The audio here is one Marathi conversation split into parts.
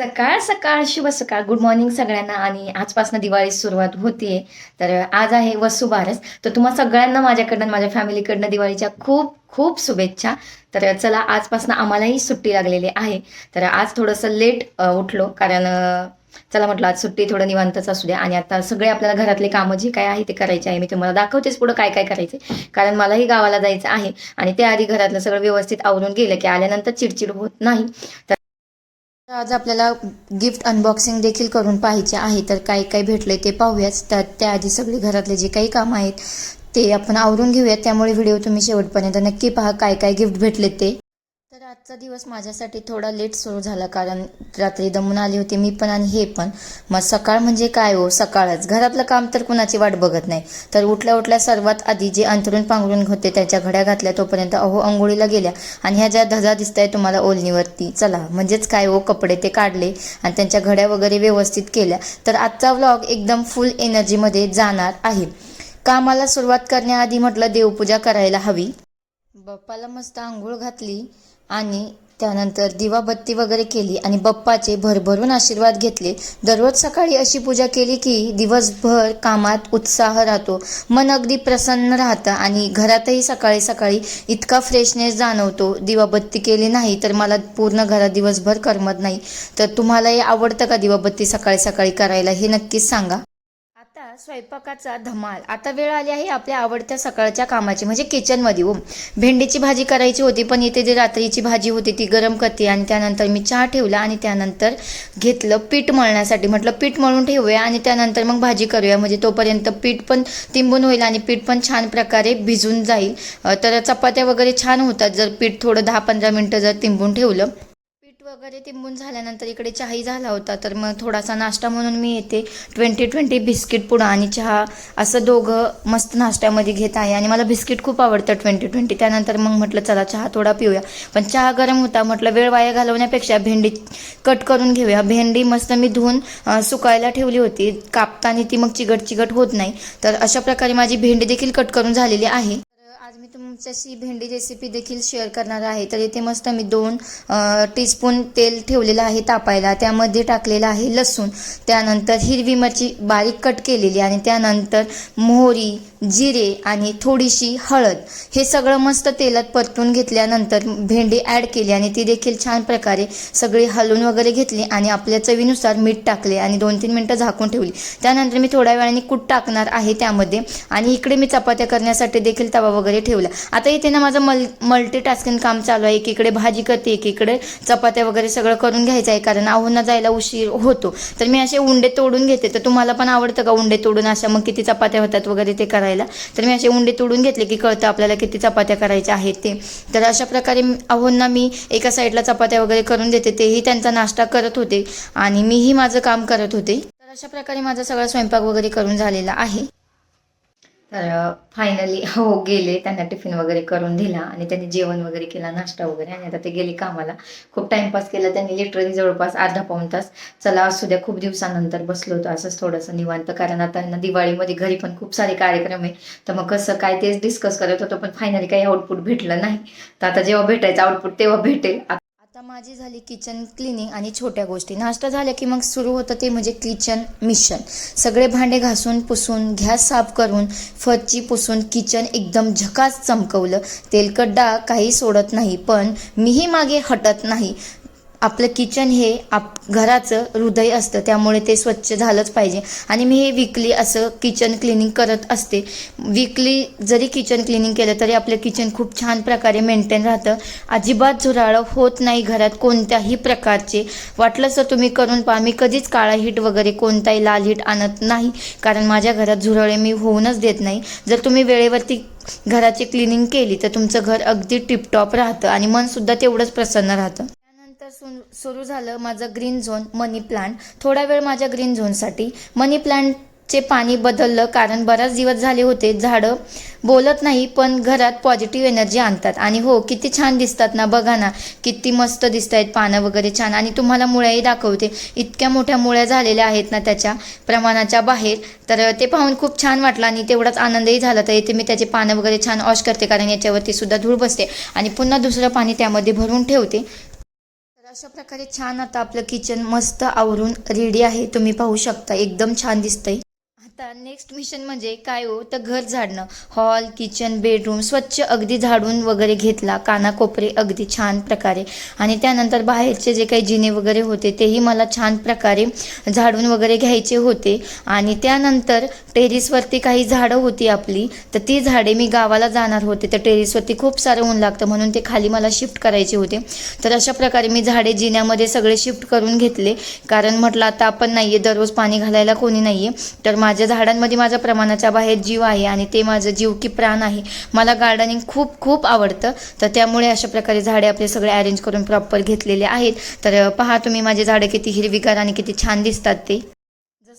सकाळ सकाळ शुभ सकाळ. गुड मॉर्निंग सगळ्यांना. आणि आजपासून दिवाळी सुरुवात होते तर आज आहे वसुबारस तर तुम्हा सगळ्यांना माझ्याकडनं माझ्या फॅमिलीकडनं दिवाळीच्या खूप खूप शुभेच्छा. तर चला आजपासून आम्हालाही सुट्टी लागलेली आहे. तर आज थोडंसं लेट उठलो. कारण चला म्हटलं आज सुट्टी थोडं निवांतच असू द्या. आणि आता सगळे आपल्याला घरातले कामं जे काय आहे ते करायचे आहे. मी तुम्हाला दाखवतेच पुढं काय काय करायचे कारण मलाही गावाला जायचं आहे. आणि त्याआधी घरातलं सगळं व्यवस्थित आवरून गेलं की आल्यानंतर चिडचिड होत नाही. तर आज आपल्याला गिफ्ट अनबॉक्सिंग देखील करून पाहायचे आहे. तर काय काय भेटले ते पाहूयाच तर त्याआधी सगळे घरातले जे काही कामं आहेत ते आपण आवरून घेऊयात. त्यामुळे व्हिडिओ तुम्ही शेवटपर्यंत नक्की पहा काय काय गिफ्ट भेटले ते. तर आजचा दिवस माझ्यासाठी थोडा लेट सुरू झाला कारण रात्री दमून आली होती मी पण आणि हे पण. मग सकाळ म्हणजे काय हो? सकाळच. घरातलं काम तर कुणाची वाट बघत नाही. तर उठल्या उठल्या सर्वात आधी जे अंतरून पांघरून होते त्याच्या घड्या घातल्या तोपर्यंत अहो अंघोळीला गेल्या. आणि ह्या ज्या धजा दिसत आहे तुम्हाला ओलनीवरती चला म्हणजेच काय हो? कपडे ते काढले आणि त्यांच्या घड्या वगैरे व्यवस्थित केल्या. तर आजचा व्लॉग एकदम फुल एनर्जीमध्ये जाणार आहे. कामाला सुरुवात करण्याआधी म्हटलं देवपूजा करायला हवी. बाप्पाला मस्त आंघोळ घातली आणि त्यानंतर दिवाबत्ती वगैरे केली आणि बाप्पाचे भरभरून आशीर्वाद घेतले. दररोज सकाळी अशी पूजा केली की दिवसभर कामात उत्साह राहतो मन अगदी प्रसन्न राहतं आणि घरातही सकाळी सकाळी इतका फ्रेशनेस जाणवतो दिवाबत्ती केली नाही तर मला पूर्ण घरात दिवसभर करमत नाही. तर तुम्हालाही आवडतं का दिवाबत्ती सकाळी सकाळी करायला हे नक्कीच सांगा. स्वयंपाकाचा धमाल. आता वेळ आली आहे आपल्या आवडत्या सकाळच्या कामाची म्हणजे किचनमध्ये हो भेंडीची भाजी करायची होती पण इथे जी रात्रीची भाजी होती ती गरम करते आणि त्यानंतर मी चहा ठेवला आणि त्यानंतर घेतलं पीठ मळण्यासाठी. म्हटलं पीठ मळून ठेवूया आणि त्यानंतर मग भाजी करूया. म्हणजे तोपर्यंत पीठ पण तिंबून होईल आणि पीठ पण छान प्रकारे भिजून जाईल. तर चपात्या वगैरे छान होतात जर पीठ थोडं दहा पंधरा मिनटं जर तिंबून ठेवलं. पीठ वगैरे तिंबून झाल्यानंतर इकडे चहाही झाला होता. तर मग थोडासा नाश्ता म्हणून मी येते. ट्वेंटी ट्वेंटी बिस्किट पुडा आणि चहा असं दोघं मस्त नाश्त्यामध्ये घेत आहे. आणि मला बिस्किट खूप आवडतं ट्वेंटी ट्वेंटी त्यानंतर मग म्हटलं चला चहा थोडा पिऊया. पण चहा गरम होता. म्हटलं वेळ वाया घालवण्यापेक्षा भेंडी कट करून घेऊया. भेंडी मस्त मी धुवून सुकायला ठेवली होती. कापताना ती मग चिगट चिगट होत नाही. तर अशा प्रकारे माझी भेंडी देखील कट करून झालेली आहे. आज मी तुमच्याशी भेंडी रेसिपी देखील शेअर करणार आहे. तर इथे मस्त मी दोन टीस्पून तेल ठेवलेलं आहे तापायला. त्यामध्ये टाकलेलं आहे लसूण. त्यानंतर हिरवी मिरची बारीक कट केलेली आणि त्यानंतर मोहरी जिरे आणि थोडीशी हळद. हे सगळं मस्त तेलात परतून घेतल्यानंतर भेंडी ॲड केली आणि ती देखील छान प्रकारे सगळी हलवून वगैरे घेतली आणि आपल्या चवीनुसार मीठ टाकले आणि दोन तीन मिनटं झाकून ठेवली. त्यानंतर मी थोड्या वेळाने कूट टाकणार आहे त्यामध्ये आणि इकडे मी चपात्या करण्यासाठी देखील तवा वगैरे ठेवला. आता इथे ना माझं मल मल्टीटास्किंग काम चालू आहे. एकीकडे भाजी करते एकीकडे चपात्या वगैरे सगळं करून घ्यायचं आहे. कारण आव्हांना जायला उशीर होतो. तर मी असे उंडे तोडून घेते. तर तुम्हाला पण आवडतं का उंडे तोडून अशा मग किती चपात्या होतात वगैरे ते करायला? तर मी असे उंडे तोडून घेतले की कळतं आपल्याला किती चपात्या करायच्या आहेत ते. तर अशा प्रकारे आव्हांना मी एका साईडला चपात्या वगैरे करून देते. तेही त्यांचा नाश्ता करत होते आणि मीही माझं काम करत होते. तर अशा प्रकारे माझा सगळा स्वयंपाक वगैरे करून झालेला आहे. तर फायनली हो गेले. त्यांना टिफिन वगैरे करून दिला आणि त्यांनी जेवण वगैरे केला नाश्ता वगैरे. आणि आता ते गेले कामाला. खूप टाइमपास केला त्यांनी. लिटरली जवळपास अर्धा पाऊण तास. चला असू द्या खूप दिवसानंतर बसलो होतो असंच थोडंसं निवांत. कारण आता ना दिवाळीमध्ये घरी पण खूप सारे कार्यक्रम आहे. तर मग कसं काय तेच डिस्कस करत होतो पण फायनली काही आउटपुट भेटलं नाही. तर आता जेव्हा भेटायचं आउटपुट तेव्हा भेटेल. माझी झाली किचन क्लिनिंग आणि छोट्या गोष्टी. नाश्ता झाल्या की मग सुरू होतं ते म्हणजे किचन मिशन सगळे भांडे घासून पुसून गॅस साफ करून फरची पुसून किचन एकदम झकास चमकवलं. तेलकट डाग काही सोडत नाही पण मीही मागे हटत नाही. आपलं किचन हे आप घराचं हृदय असतं. त्यामुळे ते स्वच्छ झालंच पाहिजे. आणि मी हे विकली असं किचन क्लिनिंग करत असते. विकली जरी किचन क्लिनिंग केलं तरी आपलं किचन खूप छान प्रकारे मेंटेन राहतं. अजिबात झुराळं होत नाही घरात कोणत्याही प्रकारचे. वाटलं तर तुम्ही करून पहा मी कधीच काळा हिट वगैरे कोणताही लाल हिट आणत नाही. कारण माझ्या घरात झुरळे मी होऊनच देत नाही. जर तुम्ही वेळेवरती घराची क्लिनिंग केली तर तुमचं घर अगदी टिपटॉप राहतं आणि मनसुद्धा तेवढंच प्रसन्न राहतं. सुरू झालं माझं ग्रीन झोन मनी प्लांट थोडा वेळ माझ्या ग्रीन झोनसाठी मनी प्लांटचे पाणी बदललं कारण बराच दिवस झाले होते. झाडं बोलत नाही पण घरात पॉझिटिव्ह एनर्जी आणतात. आणि हो किती छान दिसतात ना बघा ना. किती मस्त दिसत आहेत पानं वगैरे छान. आणि तुम्हाला मुळ्याही दाखवते. इतक्या मोठ्या मुळ्या झालेल्या आहेत ना त्याच्या प्रमाणाच्या बाहेर. तर ते पाहून खूप छान वाटलं आणि तेवढाच आनंदही झाला. तर इथे मी त्याचे पानं वगैरे छान वॉश करते कारण याच्यावरती सुद्धा धूळ बसते. आणि पुन्हा दुसरं पाणी त्यामध्ये भरून ठेवते. अशा प्रकारे छान आता आपलं किचन मस्त आवरून रेडी आहे. तुम्ही पाहू शकता एकदम छान दिसतंय. आता नेक्स्ट मिशन म्हणजे काय हो? तर घर झाडणं. हॉल किचन बेडरूम स्वच्छ अगदी झाडून वगैरे घेतला. कानाकोपरे अगदी छान प्रकारे. आणि त्यानंतर बाहेरचे जे काही जिने वगैरे होते तेही मला छान प्रकारे झाडून वगैरे घ्यायचे होते. आणि त्यानंतर टेरिसवरती काही झाडं होती आपली तर ती झाडे मी गावाला जाणार होते. तर टेरिसवरती खूप सारं ऊन लागतं म्हणून ते खाली मला शिफ्ट करायचे होते. तर अशा प्रकारे मी झाडे जिन्यामध्ये सगळे शिफ्ट करून घेतले. कारण म्हटलं आता आपण नाही आहे दररोज पाणी घालायला कोणी नाही आहे तर माझ्या झाडांमध्ये माझ्या प्रमाणाच्या बाहेर जीव आहे आणि ते माझं जीव की प्राण आहे. मला गार्डनिंग खूप खूप आवडतं. तर त्यामुळे अशा प्रकारे झाडे आपले सगळे अरेंज करून प्रॉपर घेतलेले आहेत. तर पहा तुम्ही माझे झाडं किती हिरवीगार आणि किती छान दिसतात ते.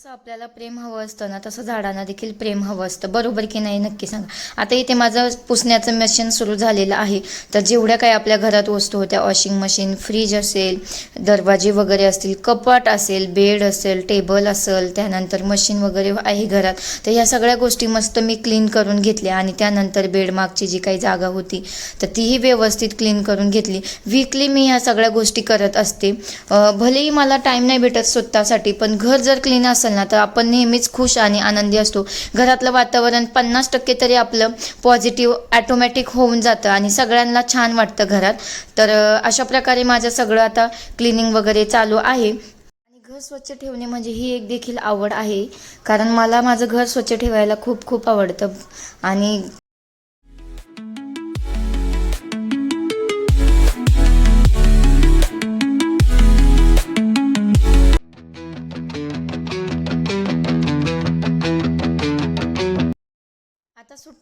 जसं आपल्याला प्रेम हवं असतं ना तसं झाडांना देखील प्रेम हवं असतं. बरोबर की नाही? नक्की सांगा. आता इथे माझं पुसण्याचं मशीन सुरू झालेलं आहे. तर जेवढ्या काही आपल्या घरात वस्तू होत्या वॉशिंग मशीन फ्रीज असेल दरवाजे वगैरे असतील कपाट असेल बेड असेल टेबल असेल त्यानंतर मशीन वगैरे आहे घरात. तर ह्या सगळ्या गोष्टी मस्त मी क्लीन करून घेतल्या आणि त्यानंतर बेडमागची जी काही जागा होती तर तीही व्यवस्थित क्लीन करून घेतली. वीकली मी ह्या सगळ्या गोष्टी करत असते. भलेही मला टाईम नाही भेटत स्वतःसाठी पण घर जर क्लीन असेल ना तर आपण नेहमीच खुश आणि आनंदी असतो. घरातलं वातावरण पन्नास टक्के तरी आपलं पॉझिटिव्ह ॲटोमॅटिक होऊन जातं आणि सगळ्यांना छान वाटतं घरात. तर अशा प्रकारे माझं सगळं आता क्लिनिंग वगैरे चालू आहे. आणि घर स्वच्छ ठेवणे म्हणजे ही एक देखील आवड आहे. कारण मला माझं घर स्वच्छ ठेवायला खूप खूप आवडतं. आणि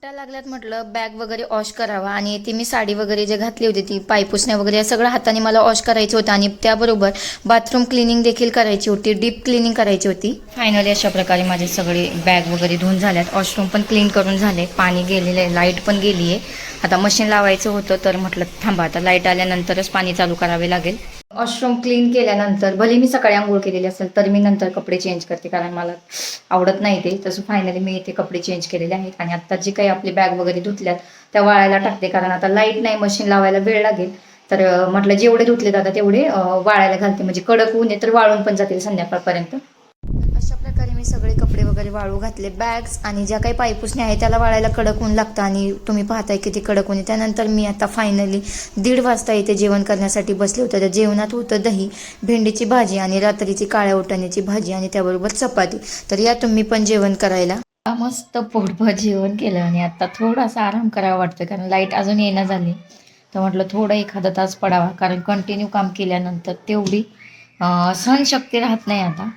सुट्ट्या लागल्यात म्हटलं बॅग वगैरे वॉश करावा. आणि ती मी साडी वगैरे जे घातली होती ती पायपुसण्या वगैरे या सगळं हाताने मला वॉश करायचं होतं आणि त्याबरोबर बाथरूम क्लिनिंग देखील करायची होती डीप क्लिनिंग करायची होती. फायनली अशा प्रकारे माझे सगळे बॅग वगैरे धुवून झाल्यात. वॉशरूम पण क्लीन करून झाले. पाणी गेलेलं आहे लाइट पण गेली आहे आता मशीन लावायचं होतं तर म्हटलं थांबा आता लाइट आल्यानंतरच पाणी चालू करावे लागेल. वॉशरूम क्लीन केल्यानंतर भले मी सकाळी आंघोळ केलेली असेल तर मी नंतर कपडे चेंज करते कारण मला आवडत नाही ते. तसं फायनली मी इथे कपडे चेंज केलेले आहेत. आणि आता जे काही आपली बॅग वगैरे धुतल्यात त्या वाळायला टाकते कारण आता लाइट नाही मशीन लावायला वेळ लागेल. तर म्हटलं जेवढे धुतले जातात तेवढे वाळायला घालते. म्हणजे कडक ऊन आहे तर वाळून पण जातील संध्याकाळपर्यंत. मी सगळे कपडे वगैरे वाळू घातले बॅग्स आणि ज्या काही पायपुसण्या आहेत त्याला वाळायला कडक ऊन लागतं आणि तुम्ही पाहताय किती कडक ऊन त्यानंतर मी आता फायनली दीड वाजता इथे जेवण करण्यासाठी बसले होते. त्या जेवणात होतं दही भेंडीची भाजी आणि रात्रीची काळ्या उटाण्याची भाजी आणि त्याबरोबर चपाती. तर या तुम्ही पण जेवण करायला. मस्त पोटभर जेवण केलं आणि आता थोडासा आराम करावा वाटतो कारण लाइट अजून येणं झाली. तर म्हटलं थोडं एखादा तास पडावा कारण कंटिन्यू काम केल्यानंतर तेवढी सहनशक्ती राहत नाही आता.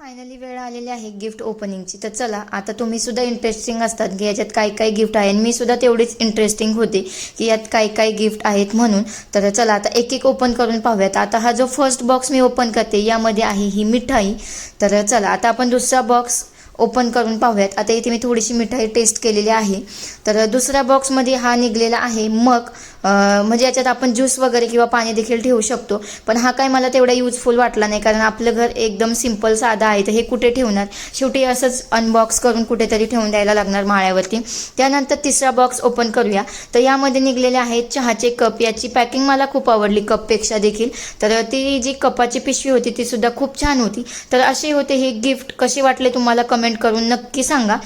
फायनली वेळ आलेली आहे गिफ्ट ओपनिंगची तर चला आता तुम्ही सुद्धा इंटरेस्टिंग असतात की याच्यात काय काय गिफ्ट आहे. आणि मी सुद्धा तेवढीच इंटरेस्टिंग होते की यात काय काय गिफ्ट आहेत म्हणून. तर चला आता एक एक ओपन करून पाहूयात. आता हा जो फर्स्ट बॉक्स मी ओपन करते यामध्ये आहे ही मिठाई. तर चला आता आपण दुसरा बॉक्स ओपन करून पाहूयात. आता इथे मी थोडीशी मिठाई टेस्ट केलेली आहे. तर दुसऱ्या बॉक्समध्ये हा निघलेला आहे मग. म्हणजे याच्यात आपण ज्यूस वगैरे किंवा पाणी देखील ठेवू शकतो. पण हा काय मला तेवढा युजफुल वाटला नाही कारण आपलं घर एकदम सिंपल साधं आहे. तर हे कुठे ठेवणार? शेवटी असंच अनबॉक्स करून कुठेतरी ठेवून द्यायला लागणार माळ्यावरती. त्यानंतर तिसरा बॉक्स ओपन करूया. तर यामध्ये निघलेले आहेत चहाचे कप याची पॅकिंग मला खूप आवडली कपपेक्षा देखील. तर ती जी कपाची पिशवी होती ती सुद्धा खूप छान होती. तर असे होते हे गिफ्ट कसे वाटले तुम्हाला कमेंट करून नक्की सांगा.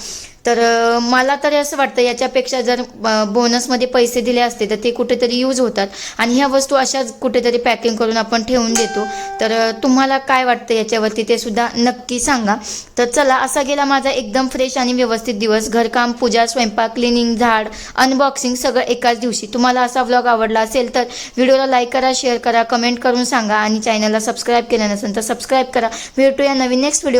तर मला तरी असं वाटतं याच्यापेक्षा जर बोनसमध्ये पैसे दिले असते तर ते कुठेतरी यूज होतात. आणि ह्या वस्तू अशाच कुठेतरी पॅकिंग करून आपण ठेवून देतो. तर तुम्हाला काय वाटतं याच्यावरती ते सुद्धा नक्की सांगा. तर चला असा गेला माझा एकदम फ्रेश आणि व्यवस्थित दिवस. घरकाम पूजा स्वयंपाक क्लिनिंग झाड अनबॉक्सिंग सगळं एकाच दिवशी. तुम्हाला असा व्लॉग आवडला असेल तर व्हिडिओला लाईक करा शेअर करा कमेंट करून सांगा. आणि चॅनलला सबस्क्राईब केलं नसेल तर सबस्क्राईब करा. भेटूया नवीन नेक्स्ट व्हिडिओ